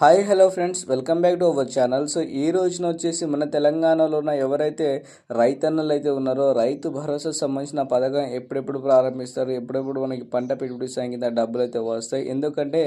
Hi hello friends. Welcome back to our channel. So ఈ రోజున వచ్చేసి మన తెలంగాణలో ఉన్న ఎవరైతే రైతన్నలు అయితే ఉన్నారో రైతు భరోసా సంబంధించిన పథకం ఎప్పుడెప్పుడు ప్రారంభిస్తారు? ఎప్పుడెప్పుడు మనకి పంట పెట్టుబడి సాయం కింద డబ్బులు అయితే వస్తాయి? ఎందుకంటే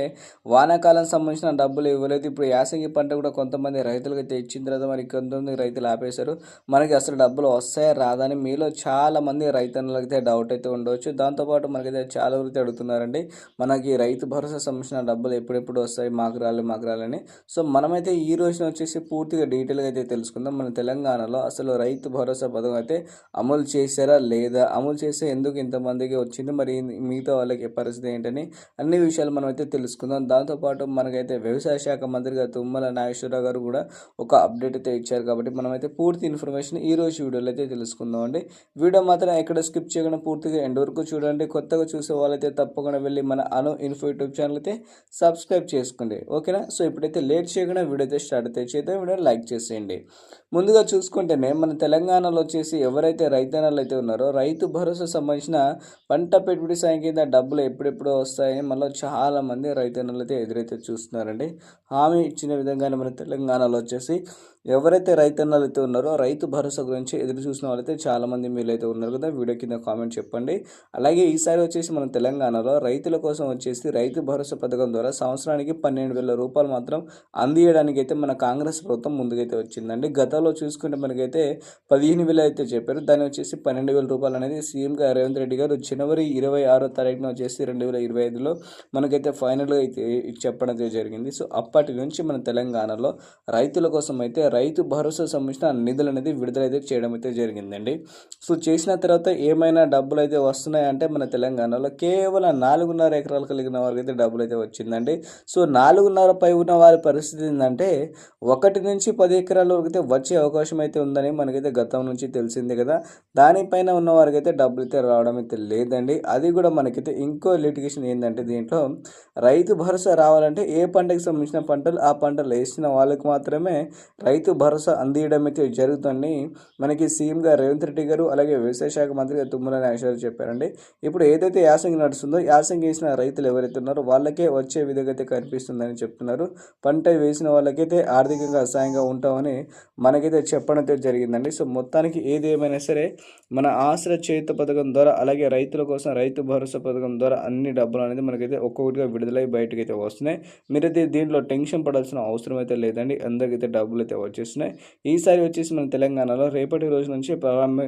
వానాకాలం సంబంధించిన డబ్బులు ఇవ్వలేదు. ఇప్పుడు యాసంగి పంట కూడా కొంతమంది రైతులకు అయితే ఇచ్చిన తర్వాత మరి కొంతమంది రైతులు ఆపేశారు. మనకి అసలు డబ్బులు వస్తాయా రాదని మీలో చాలా మంది రైతన్నలకి అయితే డౌట్ అయితే ఉండవచ్చు దాంతోపాటు మనకైతే చాలా వృత్తి అడుగుతున్నారండి. మనకి రైతు భరోసా సంబంధించిన డబ్బులు ఎప్పుడెప్పుడు వస్తాయి? మాకు రాలి మాకు రాలి ఉండాలని సో మనమైతే ఈ రోజున వచ్చేసి పూర్తిగా డీటెయిల్గా అయితే తెలుసుకుందాం. మన తెలంగాణలో అసలు రైతు భరోసా పథకం అయితే అమలు చేశారా లేదా అమలు చేస్తే ఎందుకు ఇంతమందికి వచ్చింది మరి మిగతా వాళ్ళకి పరిస్థితి ఏంటని అన్ని విషయాలు మనం అయితే తెలుసుకుందాం దాంతోపాటు మనకైతే వ్యవసాయ శాఖ మంత్రిగా తుమ్మల నాగేశ్వరరావు గారు కూడా ఒక అప్డేట్ అయితే ఇచ్చారు కాబట్టి మనమైతే పూర్తి ఇన్ఫర్మేషన్ ఈ రోజు వీడియోలో అయితే తెలుసుకుందాం అండి. వీడియో మాత్రం ఎక్కడ స్కిప్ చేయకుండా పూర్తిగా ఎండ్ వరకు చూడండి. కొత్తగా చూసే వాళ్ళైతే తప్పకుండా వెళ్ళి మన అను ఇన్ఫో యూట్యూబ్ ఛానల్ అయితే సబ్స్క్రైబ్ చేసుకోండి. ఓకేనా? సో ఎప్పుడైతే లేట్ చేయకుండా వీడియో అయితే స్టార్ట్ అయితే చేద్దాం వీడియో లైక్ చేసేయండి. ముందుగా చూసుకుంటేనే మన తెలంగాణలో వచ్చేసి ఎవరైతే రైతన్నలు అయితే ఉన్నారో రైతు భరోసా సంబంధించిన పంట పెట్టుబడి సాయం కింద డబ్బులు ఎప్పుడెప్పుడు వస్తాయని మళ్ళీ చాలామంది రైతన్నలు అయితే ఎదురైతే చూస్తున్నారండి. హామీ ఇచ్చిన విధంగానే మన తెలంగాణలో వచ్చేసి ఎవరైతే రైతన్నలు అయితే ఉన్నారో రైతు భరోసా గురించి ఎదురు చూసిన వాళ్ళైతే చాలామంది మీరు అయితే ఉన్నారు కదా వీడియో కింద కామెంట్ చెప్పండి. అలాగే ఈసారి వచ్చేసి మన తెలంగాణలో రైతుల కోసం వచ్చేసి రైతు భరోసా పథకం ద్వారా సంవత్సరానికి పన్నెండు వేల రూపాయలు మాత్రం అందియడానికి అయితే మన కాంగ్రెస్ ప్రభుత్వం ముందుకైతే వచ్చిందండి. గతంలో చూసుకుంటే మనకైతే పదిహేను వేలు అయితే చెప్పారు. దాన్ని వచ్చేసి పన్నెండు వేల రూపాయలు అనేది సీఎం రేవంత్ రెడ్డి గారు జనవరి ఇరవై ఆరో తారీఖున వచ్చేసి రెండు వేల ఇరవై ఐదులో మనకైతే ఫైనల్గా అయితే చెప్పడం అయితే జరిగింది. సో అప్పటి నుంచి మన తెలంగాణలో రైతుల కోసం అయితే రైతు భరోసా సంబంధించిన నిధులు అనేది అయితే చేయడం అయితే జరిగిందండి. సో చేసిన తర్వాత ఏమైనా డబ్బులు అయితే వస్తున్నాయంటే మన తెలంగాణలో కేవలం నాలుగున్నర ఎకరాలు కలిగిన వారికి అయితే డబ్బులు అయితే వచ్చిందండి. సో నాలుగున్నర పై ఉన్న వారి పరిస్థితి ఏంటంటే ఒకటి నుంచి పది ఎకరాల వరకు అయితే వచ్చే అవకాశం అయితే ఉందని మనకైతే గతం నుంచి తెలిసిందే కదా. దానిపైన ఉన్న వారికి అయితే డబ్బులు అయితే రావడం అయితే లేదండి. అది కూడా మనకైతే ఇంకో లిటిగేషన్ ఏంటంటే దీంట్లో రైతు భరోసా రావాలంటే ఏ పంటకి సంబంధించిన పంటలు ఆ పంటలు వేసిన వాళ్ళకి మాత్రమే రైతు భరోసా అందియడం అయితే జరుగుతుంది. మనకి సీఎంగా రేవంత్ రెడ్డి గారు అలాగే వ్యవసాయ శాఖ మంత్రిగా తుమ్మల నాగేశ్వరరావు చెప్పారండి. ఇప్పుడు ఏదైతే యాసంగి నడుస్తుందో యాసంగి వేసిన రైతులు ఎవరైతే ఉన్నారో వాళ్ళకే వచ్చే విధంగా అయితే కనిపిస్తుందని చెప్తున్నారు. పంట వేసిన వాళ్ళకైతే ఆర్థికంగా అసహాయంగా ఉంటామని మనకైతే చెప్పడం జరిగిందండి. సో మొత్తానికి ఏది ఏమైనా సరే మన ఆశ్ర చేత పథకం ద్వారా అలాగే రైతుల కోసం రైతు భరోసా పథకం ద్వారా అన్ని డబ్బులు అనేది మనకైతే ఒక్కొక్కటిగా విడుదలై బయటకు అయితే వస్తున్నాయి. మీరైతే దీంట్లో టెన్షన్ పడాల్సిన అవసరం అయితే లేదండి. అందరికైతే డబ్బులు అయితే వచ్చేస్తున్నాయి. ఈసారి వచ్చేసి మన తెలంగాణలో రేపటి రోజు నుంచి ప్రారంభ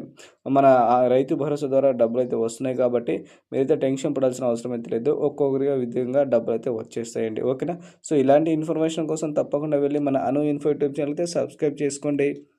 మన రైతు భరోసా ద్వారా డబ్బులు అయితే వస్తున్నాయి కాబట్టి మీరైతే టెన్షన్ పడాల్సిన అవసరం అయితే లేదు. ఒక్కొక్కరిగా విధంగా డబ్బులు అయితే వచ్చేస్తాయండి. ఓకేనా? సో ఇలాంటి ఇన్ఫర్మేషన్ కోసం తప్పకుండా వెళ్ళి మన అను ఇన్ఫో యూట్యూబ్ ఛానల్ అయితే సబ్స్క్రైబ్ చేసుకోండి.